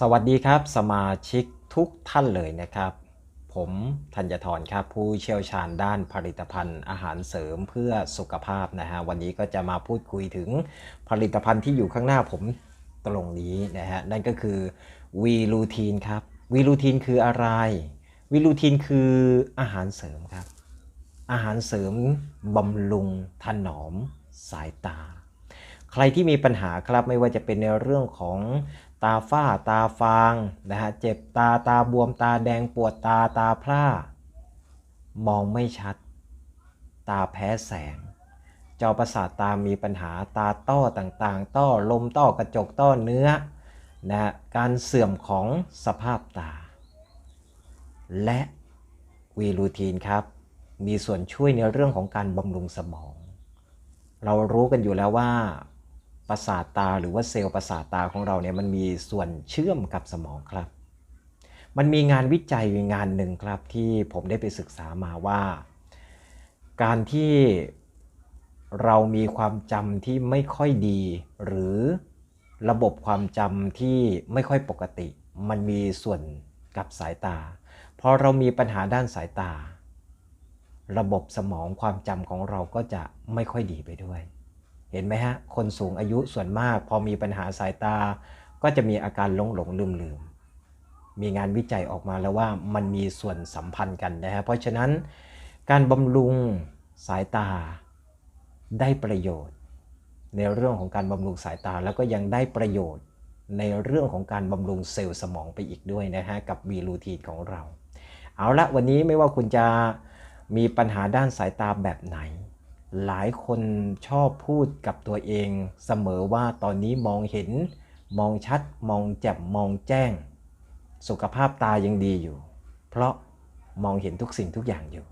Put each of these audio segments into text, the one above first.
สวัสดีครับ สมาชิกทุกท่านเลยนะครับ ผมธัญทรครับ ผู้เชี่ยวชาญด้านผลิตภัณฑ์อาหารเสริมเพื่อสุขภาพนะฮะวันนี้ก็จะมาพูดคุยถึงผลิตภัณฑ์ที่อยู่ข้างหน้าผมตรงนี้นะฮะนั่นก็คือวีลูทีนครับวีลูทีนคืออะไรวีลูทีนคืออาหารเสริมครับ อาหารเสริมบำรุงถนอมสายตา ใครที่มีปัญหาครับไม่ว่าจะเป็นในเรื่องของตาฝ้าตาฟางนะฮะเจ็บตาตาบวมตาแดงปวดตาตาพร่ามองไม่ชัด ตาแพ้แสง จอประสาทตามีปัญหาตาต้อต่างๆ ต้อลมต้อกระจกต้อเนื้อนะฮะการเสื่อมของสภาพตา และวีรูทีนครับ มีส่วนช่วยในเรื่องของการบำรุงสมอง เรารู้กันอยู่แล้วว่า ประสาทตาหรือว่าเซลล์ประสาทตาของเราเนี่ยมันมีส่วนเชื่อมกับสมองครับ มันมีงานวิจัยงานหนึ่งครับที่ผมได้ไปศึกษามาว่า การที่เรามีความจำที่ไม่ค่อยดี หรือระบบความจำที่ไม่ค่อยปกติ มันมีส่วนกับสายตาพอเรามีปัญหาด้านสายตา ระบบสมองความจำของเราก็จะไม่ค่อยดีไปด้วย เห็นไหมฮะ คนสูงอายุส่วนมากพอมีปัญหาสายตา ก็จะมีอาการหลงหลงลืมลืมมีงานวิจัยออกมาแล้วว่ามันมีส่วนสัมพันธ์กันนะฮะ เพราะฉะนั้นการบำรุงสายตาได้ประโยชน์ ในเรื่องของการบำรุงสายตาแล้วก็ยังได้ประโยชน์ในเรื่องของการบำรุงเซลล์สมองไปอีกด้วยนะฮะ กับวีรูทีนของเรา เอาละวันนี้ไม่ว่าคุณจะมีปัญหาด้านสายตาแบบไหน หลายคนชอบพูดกับตัวเองเสมอว่าตอนนี้มองเห็น มองชัด มองแจ่มมองแจ้ง สุขภาพตายังดีอยู่ เพราะมองเห็นทุกสิ่งทุกอย่างอยู่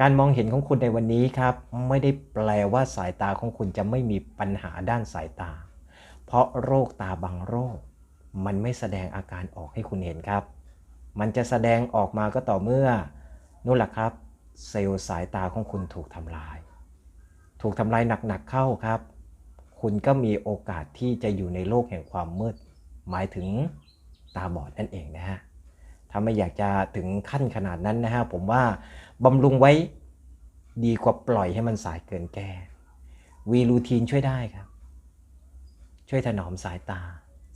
การมองเห็นของคุณในวันนี้ครับ ไม่ได้แปลว่าสายตาของคุณจะไม่มีปัญหาด้านสายตา เพราะโรคตาบางโรค มันไม่แสดงอาการออกให้คุณเห็นครับ มันจะแสดงออกมาก็ต่อเมื่อนู่นแหละครับ เซลล์สายตาของคุณถูกทำลาย ถูกทำลายหนักๆเข้าครับ คุณก็มีโอกาสที่จะอยู่ในโลกแห่งความมืด หมายถึงตาบอดนั่นเองนะฮะถ้าไม่อยากจะถึงขั้นขนาดนั้นนะฮะผมว่าบำรุงไว้ดีกว่าปล่อยให้มันสายเกินแก้วีรูทีนช่วยได้ครับ ช่วยถนอมสายตา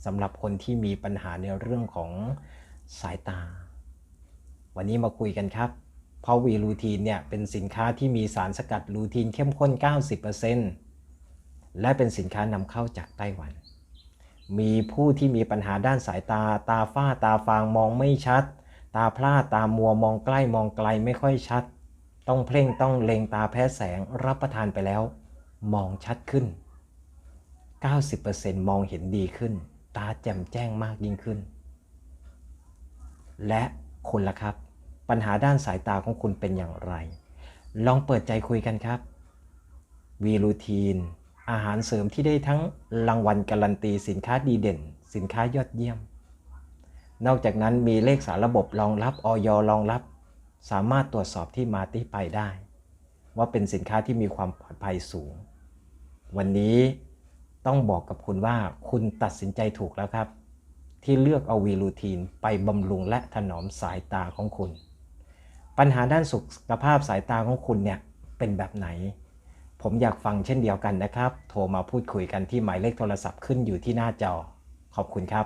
สำหรับคนที่มีปัญหาในเรื่องของสายตา วันนี้มาคุยกันครับ เพราะวีรูทีนเนี่ยเป็นสินค้าที่มีสารสกัดลูทีนเข้มข้น 90%และเป็นสินค้านำเข้าจากไต้หวัน มีผู้ที่มีปัญหาด้านสายตา ตาฝ้าตาฟางมองไม่ชัด ตาพร่าตามัวมองใกล้มองไกลไม่ค่อยชัด ต้องเพ่งต้องเล็งตาแพ้แสงรับประทานไปแล้ว มองชัดขึ้น 90%มองเห็นดีขึ้น ตาแจ่มแจ้งมากยิ่งขึ้น และคุณล่ะครับ ปัญหาด้านสายตาของคุณเป็นอย่างไร ลองเปิดใจคุยกันครับ วีรูทีน อาหารเสริมที่ได้ทั้งรางวัลการันตีสินค้าดีเด่น สินค้ายอดเยี่ยม นอกจากนั้นมีเลขสารระบบรองรับออยรองรับ สามารถตรวจสอบที่มาที่ไปได้ ว่าเป็นสินค้าที่มีความปลอดภัยสูง วันนี้ต้องบอกกับคุณว่าคุณตัดสินใจถูกแล้วครับที่เลือกเอาวีรูทีนไปบำรุงและถนอมสายตาของคุณ ปัญหาด้านสุขภาพสายตาของคุณเนี่ยเป็นแบบไหน ผมอยากฟังเช่นเดียวกันนะครับ โทรมาพูดคุยกันที่หมายเลขโทรศัพท์ขึ้นอยู่ที่หน้าจอ ขอบคุณครับ